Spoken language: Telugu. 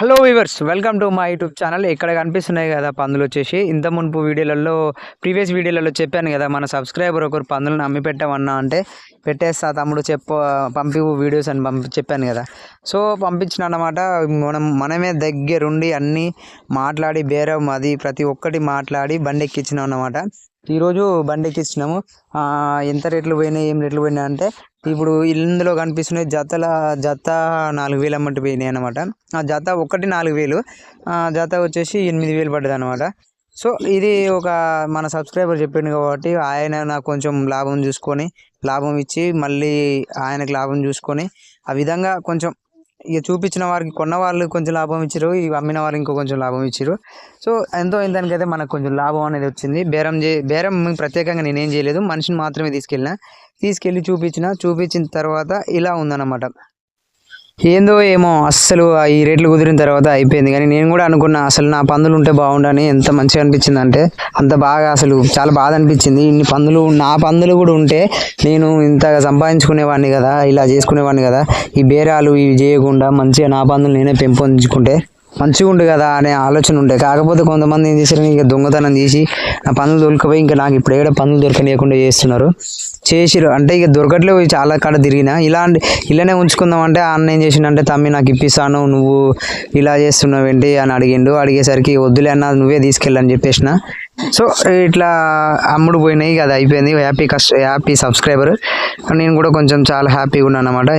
హలో వీవర్స్ వెల్కమ్ టు మా యూట్యూబ్ ఛానల్. ఇక్కడ కనిపిస్తున్నాయి కదా పందులు వచ్చేసి. ఇంత మునుపు వీడియోలలో ప్రీవియస్ వీడియోలలో చెప్పాను కదా మన సబ్స్క్రైబర్ ఒకరు పందులను అమ్మి పెట్టామన్నా అంటే పెట్టేస్తా తమ్ముడు చెప్పు పంపి వీడియోస్ అని పంపి చెప్పాను కదా. సో పంపించిన అన్నమాట మనం మనమే దగ్గరుండి అన్నీ మాట్లాడి బేరం అది ప్రతి ఒక్కటి మాట్లాడి బండి ఎక్కించినాం అన్నమాట ఈరోజు బండి ఎక్కించినాము ఎంత రేట్లు పోయినాయి ఏం రేట్లు పోయినాయి అంటే ఇప్పుడు ఇందులో కనిపిస్తున్నాయి జతల జత నాలుగు వేలు అమ్మటి పోయినాయి అనమాట ఆ జత ఒకటి నాలుగు వేలు ఆ జత వచ్చేసి ఎనిమిది వేలు పడ్డది అనమాట సో ఇది ఒక మన సబ్స్క్రైబర్ చెప్పిండు కాబట్టి ఆయన నాకు కొంచెం లాభం చూసుకొని లాభం ఇచ్చి మళ్ళీ ఆయనకు లాభం చూసుకొని ఆ విధంగా కొంచెం ఇక చూపించిన వారికి కొన్న వాళ్ళు కొంచెం లాభం ఇచ్చారు ఇవి అమ్మిన వాళ్ళు ఇంకో కొంచెం లాభం ఇచ్చారు సో ఎంతో ఇంతనికైతే మనకు కొంచెం లాభం అనేది వచ్చింది. బేరం చే బేరం ప్రత్యేకంగా నేనేం చేయలేదు. మనిషిని మాత్రమే తీసుకెళ్ళిన తీసుకెళ్ళి చూపించిన చూపించిన తర్వాత ఇలా ఉందన్నమాట. ఏందో ఏమో అస్సలు ఆ ఈ రేట్లు కుదిరిన తర్వాత అయిపోయింది. కానీ నేను కూడా అనుకున్నా అసలు నా పందులు ఉంటే బాగుండని ఎంత మంచిగా అనిపించింది అంటే అంత బాగా అసలు చాలా బాధ అనిపించింది. ఇన్ని పందులు నా పందులు కూడా ఉంటే నేను ఇంతగా సంపాదించుకునేవాడిని కదా ఇలా చేసుకునేవాడిని కదా ఈ బేరాలు ఇవి చేయకుండా మంచిగా నా పందులు నేనే పెంపొందించుకుంటే మంచిగా ఉండు కదా అనే ఆలోచన ఉండే. కాకపోతే కొంతమంది ఏం చేశారు ఇక దొంగతనం చేసి నా పనులు దొరికిపోయి ఇంకా నాకు ఇప్పుడు ఏడ పనులు దొరకనీయకుండా చేస్తున్నారు. చేసిరు అంటే ఇక దొరకట్లే చాలా కాడ తిరిగినా. ఇలాంటి ఇలానే ఉంచుకుందాం అంటే ఆ అన్న ఏం చేసిండంటే తమ్మి నాకు ఇప్పిస్తాను నువ్వు ఇలా చేస్తున్నావు ఏంటి? అని అడిగిండు. అడిగేసరికి వద్దులే అన్న నువ్వే తీసుకెళ్ళని చెప్పేసిన. సో ఇట్లా అమ్ముడు పోయినాయి అది అయిపోయింది. హ్యాపీ కస్ట్ హ్యాపీ సబ్స్క్రైబర్. నేను కూడా కొంచెం చాలా హ్యాపీగా ఉన్నాను అనమాట